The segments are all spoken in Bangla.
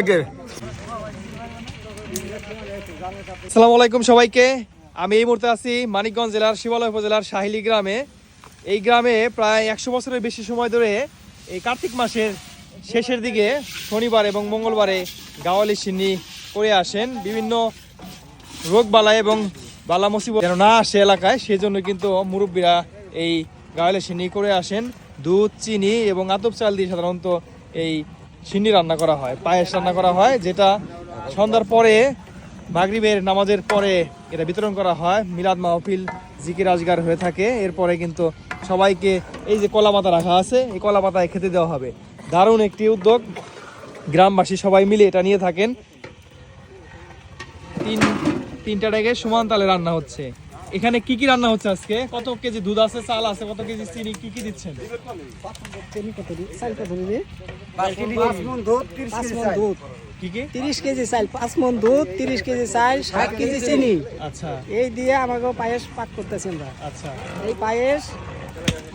একের আসসালামু আলাইকুম সবাইকে। আমি এই মুহূর্তে আছি মানিকগঞ্জ জেলার শিবালয় উপজেলার সাহিলি গ্রামে। এই গ্রামে প্রায় একশো বছরের বেশি সময় ধরে এই কার্তিক মাসের শেষের দিকে শনিবার এবং মঙ্গলবারে গাওয়ালি সিন্নি করে আসেন। বিভিন্ন রোগ বালা এবং বালা মুসিবত যেন না আসে এলাকায়, সেজন্য কিন্তু মুরব্বীরা এই গাওয়ালি সিনি করে আসেন। দুধ, চিনি এবং আতপ চাল দিয়ে সাধারণত এই সিন্নি রান্না করা হয়, পায়েস রান্না করা হয়, যেটা সন্ধ্যার পরে, মাগরিবের নামাজের পরে এটা বিতরণ করা হয়। মিলাদ মাহফিল, জিকির আজগার হয়ে থাকে। এরপরে কিন্তু সবাইকে এই যে কলা পাতা রাখা আছে, এই কলা পাতায় খেতে দেওয়া হবে। দারুণ একটি উদ্যোগ। গ্রামবাসী সবাই মিলে এটা নিয়ে থাকেন। তিনটা ডেকে সমান তালে রান্না হচ্ছে। এখানে কি কি রান্না হচ্ছে আজকে? কত কেজি দুধ আছে, চাল আছে, কত কেজি চিনি, কি কি দিচ্ছেন? কেজি চাল। পাঁচ মন দুধ, তিরিশ কেজি কেজি চিনি। এই দিয়ে পায়েস পাক আচ্ছা এই পায়েস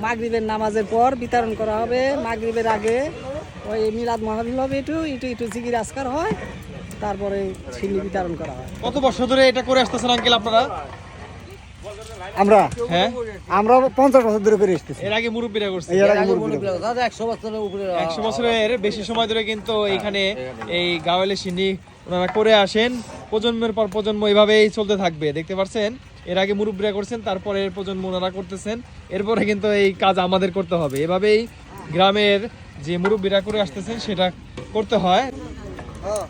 মাগরিবের নামাজের পর বিতরণ করা হবে। মাগরিবের আগে ওই মিলাদ মাহফিল হবে একটু একটু একটু জিকির আজকার হয়। তারপরে ছিলি বিতরণ করা হয়। কত বছর ধরে এটা করে আসতেছেন আঙ্কেল আপনারা? আমরা? হ্যাঁ? আমরা পঞ্চাশ বছর ধরে করে এর আগে মুরব্বীরা করছে। এর আগে মুরব্বি একশো বছরের বেশি সময় ধরে কিন্তু এইখানে এই গাওয়ালে সিন্নি ওনারা করে আসেন। প্রজন্মের পর প্রজন্ম এইভাবেই চলতে থাকবে দেখতে পাচ্ছেন এর আগে মুরব্বীরা করছেন তারপরে এর প্রজন্ম ওনারা করতেছেন। এরপরে কিন্তু এই কাজ আমাদের করতে হবে। এভাবেই গ্রামের যে মুরব্বীরা করে আসতেছেন সেটা করতে হয়।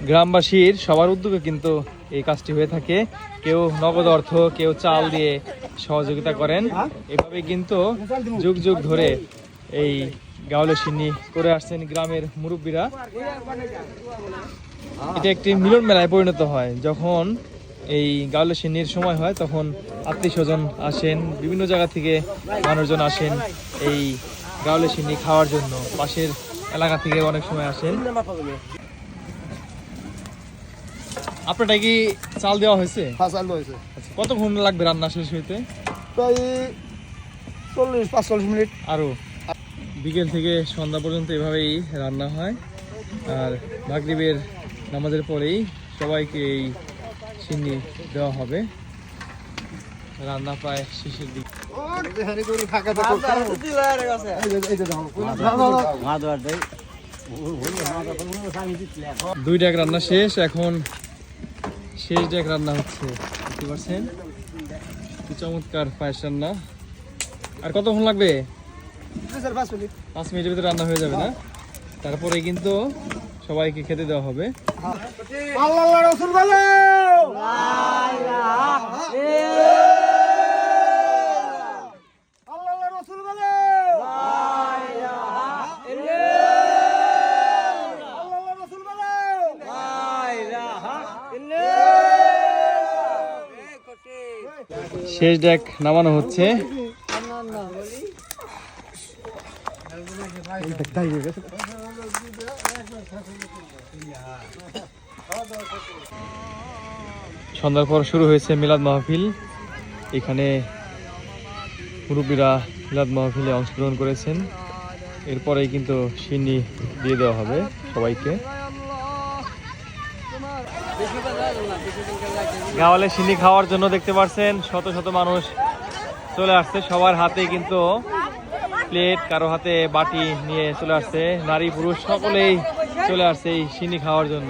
গ্রামবাসীর সবার উদ্যোগে কিন্তু এই কাজটি হয়ে থাকে। কেউ নগদ অর্থ, কেউ চাল দিয়ে সহযোগিতা করেন। এভাবে কিন্তু যুগ যুগ ধরে এই গাওলে সিন্নি করে আসছেন গ্রামের মুরব্বীরা। এটা একটি মিলন মেলায় পরিণত হয়। যখন এই গাওলে সিন্নির সময় হয়, তখন আত্মীয় স্বজন আসেন, বিভিন্ন জায়গা থেকে মানুষজন আসেন এই গাওলে সিন্নি খাওয়ার জন্য। পাশের এলাকা থেকে অনেক সময় আসেন। আপনারটা কি চাল দেওয়া হয়েছে? ফাঁসাল হয়েছে। আচ্ছা, কতক্ষণ লাগবে রান্না শেষ হইতে? প্রায় চল্লিশ পাঁচচল্লিশ মিনিট। আরও বিকেল থেকে সন্ধ্যা পর্যন্ত এভাবেই রান্না হয়। আর মাগরিবের নামাজের পরেই সবাইকে এই সিন্নি দেওয়া হবে। রান্না প্রায় শেষের দিকে। দুই ডেক রান্না শেষ এখন শেষ ডেক রান্না হচ্ছে বুঝতে পারছেন? কি চমৎকার পায়েস রান্না। আর কতক্ষণ লাগবে? পাঁচ মিনিটের ভিতরে রান্না হয়ে যাবে না? তারপরে কিন্তু সবাইকে খেতে দেওয়া হবে। আল্লাহ রসুল বলো আল্লাহ রসুল বলো আল্লাহ রসুল বলো শেষ ডেক নামানো হচ্ছে। সন্ধ্যার পর শুরু হয়েছে মিলাদ মাহফিল। এখানে মুরব্বীরা মিলাদ মাহফিলে অংশগ্রহণ করেছেন। এরপরেই কিন্তু সিন্নি দিয়ে দেওয়া হবে সবাইকে। গাওয়ালে সিন্নি খাওয়ার জন্য দেখতে পাচ্ছেন শত শত মানুষ চলে আসছে। সবার হাতে কিন্তু প্লেট, কারও হাতে বাটি নিয়ে চলে আসছে। নারী, পুরুষ সকলেই চলে আসছে এই সিন্নি খাওয়ার জন্য।